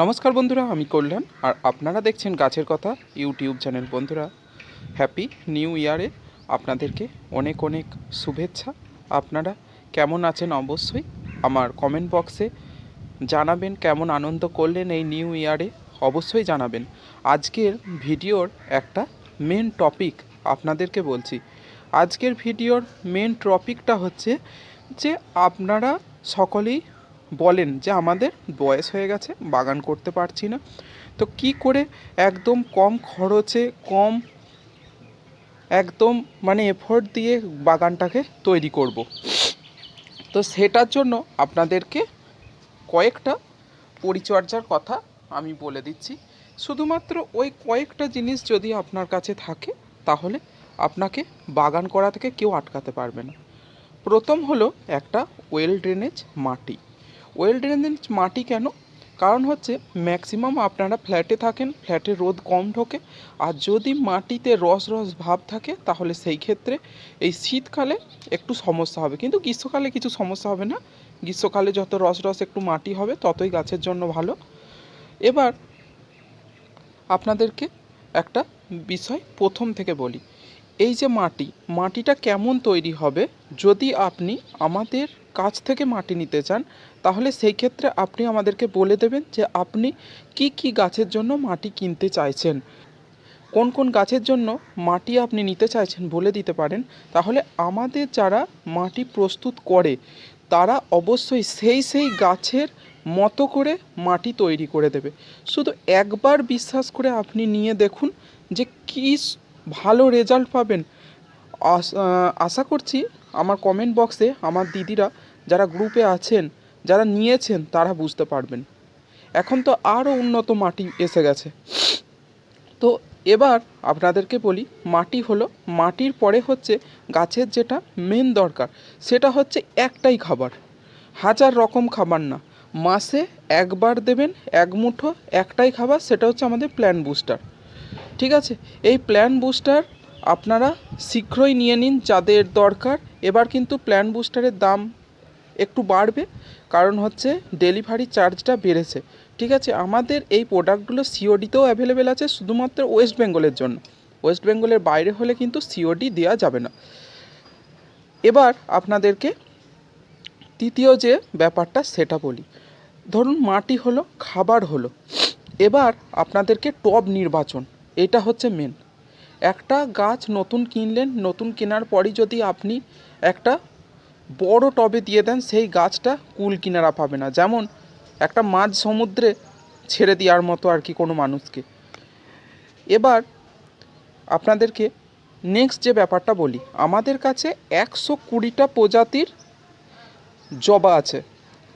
নমস্কার বন্ধুরা, আমি কল্যাণ। আর আপনারা দেখছেন গাছের কথা, ইউটিউব চ্যানেল বন্ধুরা। হ্যাপি নিউ ইয়ারে আপনাদেরকে অনেক অনেক শুভেচ্ছা। আপনারা কেমন আছেন? অবশ্যই আমার কমেন্ট বক্সে জানাবেন কেমন আনন্দ করলেন এই নিউ ইয়ারে অবশ্যই জানাবেন। আজকের ভিডিওর একটা মেন টপিক আপনাদেরকে বলছি। আজকের ভিডিওর মেন টপিকটা হচ্ছে যে আপনারা সকলেই বলেন যে আমাদের বয়স হয়ে গেছে, বাগান করতে পারছি না। তো কি করে একদম কম খরচে, কম একদম মানে এফোর্ট দিয়ে বাগানটাকে তৈরি করব? তো সেটার জন্য আপনাদেরকে কয়েকটা পরিচর্যার কথা আমি বলে দিচ্ছি। শুধুমাত্র ওই কয়েকটা জিনিস যদি আপনার কাছে থাকে, তাহলে আপনাকে বাগান করা থেকে কেউ আটকাতে পারবে না। প্রথম হলো একটা ওয়েল ড্রেনেজ মাটি। ওয়েল ড্রেনেজ মাটি কেন? কারণ হচ্ছে ম্যাক্সিমাম আপনারা ফ্ল্যাটে থাকেন ফ্ল্যাটে রোদ কম ঢোকে, আর যদি মাটিতে রস রস ভাব থাকে, তাহলে সেই ক্ষেত্রে এই শীতকালে একটু সমস্যা হবে। কিন্তু গ্রীষ্মকালে কিছু সমস্যা হবে না। গ্রীষ্মকালে যত রস রস একটু মাটি হবে, ততই গাছের জন্য ভালো। এবার আপনাদেরকে একটা বিষয় প্রথম থেকে বলি। এই যে মাটি, মাটিটা কেমন তৈরি হবে? যদি আপনি আমাদের কাছ থেকে মাটি নিতে চান, তাহলে সেই ক্ষেত্রে আপনি আমাদেরকে বলে দেবেন যে আপনি কি কি গাছের জন্য মাটি কিনতে চাইছেন। কোন কোন গাছের জন্য মাটি আপনি নিতে চাইছেন বলে দিতে পারেন। তাহলে আমাদের যারা মাটি প্রস্তুত করে, তারা অবশ্যই সেই সেই গাছের মতো করে মাটি তৈরি করে দেবে। শুধু একবার বিশ্বাস করে আপনি নিয়ে দেখুন যে কী ভালো রেজাল্ট পাবেন। আশা করছি আমার কমেন্ট বক্সে আমার দিদিরা যারা গ্রুপে আছেন, যারা নিয়েছেন, তারা বুঝতে পারবেন। এখন তো আরও উন্নত মাটি এসে গেছে। তো এবার আপনাদেরকে বলি, মাটি হলো, মাটির পরে হচ্ছে গাছের যেটা মেন দরকার, সেটা হচ্ছে একটাই খাবার। হাজার রকম খাবার না, মাসে একবার দেবেন, এক মুঠো একটাই খাবার, সেটা হচ্ছে আমাদের প্ল্যান বুস্টার ঠিক আছে? এই প্ল্যান বুস্টার আপনারা শীঘ্রই নিয়ে নিন, যাদের দরকার। এবার কিন্তু প্ল্যান বুস্টারের দাম একটু বাড়বে, কারণ হচ্ছে ডেলিভারি চার্জটা বেড়েছে। ঠিক আছে, আমাদের এই প্রোডাক্টগুলো সিওডিতেও অ্যাভেলেবেল আছে, শুধুমাত্র ওয়েস্ট বেঙ্গলের জন্য। ওয়েস্ট বেঙ্গলের বাইরে হলে কিন্তু সিওডি দেওয়া যাবে না। এবার আপনাদেরকে তৃতীয় যে ব্যাপারটা, সেটা বলি। ধরুন, মাটি হলো, খাবার হলো। এবার আপনাদেরকে টব নির্বাচন, এটা হচ্ছে মেন একটা গাছ নতুন কিনলেন, নতুন কেনার পরই যদি আপনি একটা বড় টবে দিয়ে দেন সেই গাছটা কুল কিনারা পাবে না। যেমন একটা মাছ সমুদ্রে ছেড়ে দেওয়ার মতো আর কি কোনো মানুষকে। এবার আপনাদেরকে নেক্সট যে ব্যাপারটা বলি, আমাদের কাছে একশো কুড়িটা প্রজাতির জবা আছে।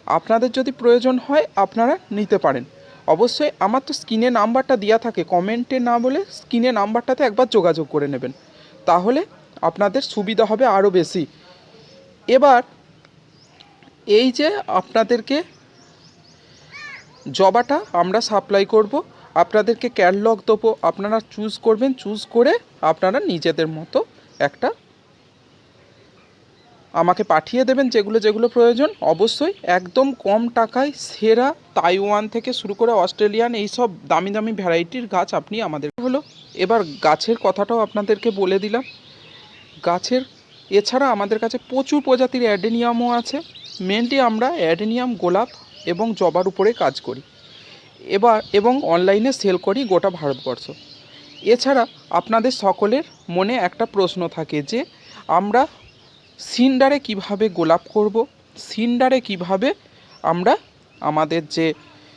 আপনাদের যদি প্রয়োজন হয়, আপনারা নিতে পারেন। অবশ্যই আমার তো স্ক্রিনে নাম্বারটা দেওয়া থাকে কমেন্টে না বলে স্ক্রিনে নাম্বারটাতে একবার যোগাযোগ করে নেবেন। তাহলে আপনাদের সুবিধা হবে আরও বেশি। এবার এই যে আপনাদেরকে জবাটা আমরা সাপ্লাই করব, আপনাদেরকে ক্যাটলগ দেবো, আপনারা চুজ করবেন চুজ করে আপনারা নিজেদের মতো একটা আমাকে পাঠিয়ে দেবেন যেগুলো যেগুলো প্রয়োজন। অবশ্যই একদম কম টাকায় সেরা তাইওয়ান থেকে শুরু করে অস্ট্রেলিয়ান এই সব দামি দামি ভ্যারাইটির গাছ আপনি আমাদের হলো। এবার গাছের কথাটাও আপনাদেরকে বলে দিলাম। গাছের এছাড়া আমাদের কাছে প্রচুর প্রজাতির অ্যাডেনিয়ামও আছে। মেনলি আমরা অ্যাডেনিয়াম, গোলাপ এবং জবার উপরে কাজ করি। এবার এবং অনলাইনে সেল করি গোটা ভারতবর্ষ। এছাড়া আপনাদের সকলের মনে একটা প্রশ্ন থাকে যে, আমরা সিন্ডারে কীভাবে গোলাপ করব? সিন্ডারে কীভাবে আমরা আমাদের যে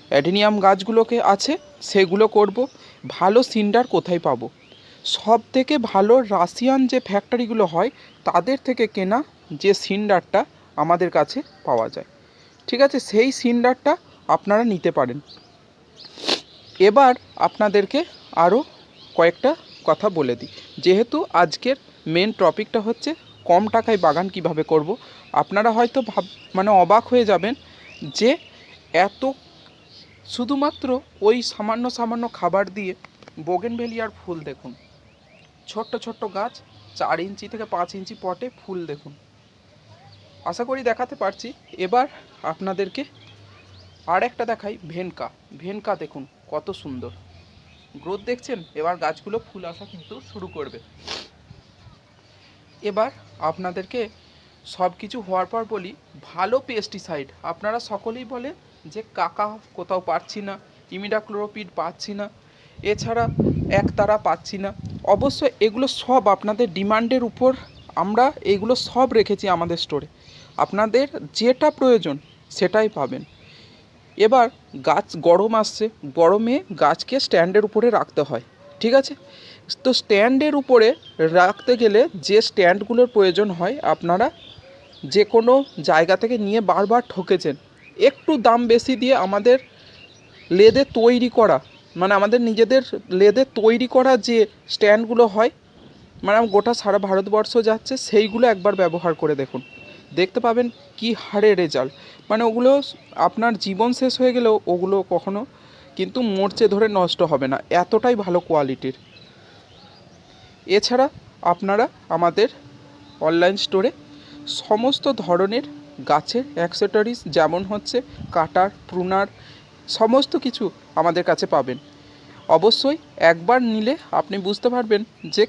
অ্যাডেনিয়াম গাছগুলোকে আছে, সেগুলো করব? ভালো সিন্ডার কোথায় পাবো? সব থেকে ভালো রাশিয়ান যে ফ্যাক্টরিগুলো হয়, তাদের থেকে কেনা যে সিন্ডারটা আমাদের কাছে পাওয়া যায়। ঠিক আছে, সেই সিন্ডারটা আপনারা নিতে পারেন। এবার আপনাদেরকে আরও কয়েকটা কথা বলে দিই। যেহেতু আজকের মেন টপিকটা হচ্ছে, কম টাকায় বাগান কীভাবে করব? আপনারা হয়তো ভাব মানে অবাক হয়ে যাবেন যে এত শুধুমাত্র ওই সামান্য সামান্য খাবার দিয়ে বোগেনভেলিয়ার ফুল দেখুন। ছোট্ট ছোট্ট গাছ, চার ইঞ্চি থেকে পাঁচ ইঞ্চি পটে ফুল দেখুন। আশা করি দেখাতে পারছি। এবার আপনাদেরকে আর একটা দেখাই ভেনকা। ভেনকা দেখুন, কত সুন্দর। গ্রোথ দেখছেন? এবার গাছগুলো ফুল আসা কিন্তু শুরু করবে। এবার আপনাদেরকে সব কিছু হওয়ার পর বলি, ভালো পেস্টিসাইড আপনারা সকলেই বলে যে কাকা, কোথাও পাচ্ছি না, ইমিডাক্লোরোপিড পাচ্ছি না। এছাড়া একতারা পাচ্ছি না। অবশ্য এগুলো সব আপনাদের ডিমান্ডের উপর আমরা এগুলো সব রেখেছি আমাদের স্টোরে আপনাদের যেটা প্রয়োজন সেটাই পাবেন। এবার গাছ গরম আসছে, গরমে গাছকে স্ট্যান্ডের উপরে রাখতে হয়, ঠিক আছে? তো স্ট্যান্ডের উপরে রাখতে গেলে যে স্ট্যান্ডগুলোর প্রয়োজন হয়, আপনারা যে কোনো জায়গা থেকে নিয়ে বারবার ঠকেছেন। একটু দাম বেশি দিয়ে আমাদের লেদে তৈরি করা মানে আমাদের নিজেদের লেদে তৈরি করা যে স্ট্যান্ডগুলো হয় মানে গোটা সারা ভারতবর্ষ যাচ্ছে, সেইগুলো একবার ব্যবহার করে দেখুন। দেখতে পাবেন কি হারে রেজাল্ট মানে ওগুলো আপনার জীবন শেষ হয়ে গেলেও ওগুলো কখনো কিন্তু মরচে ধরে নষ্ট হবে না, এতটাই ভালো কোয়ালিটির এছাড়া আপনারা আমাদের অনলাইন স্টোরে সমস্ত ধরনের গাছের অ্যাক্সেসরিজ যেমন হচ্ছে কাটার, প্রুনার সমস্ত কিছু আমাদের কাছে পাবেন। অবশ্যই একবার নিলে আপনি বুঝতে পারবেন যে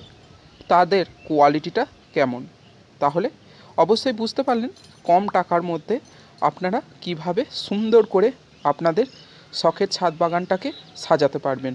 তাদের কোয়ালিটিটা কেমন। তাহলে অবশ্যই বুঝতে পারলেন কম টাকার মধ্যে আপনারা কীভাবে সুন্দর করে আপনাদের শখের ছাদ বাগানটাকে সাজাতে পারবেন।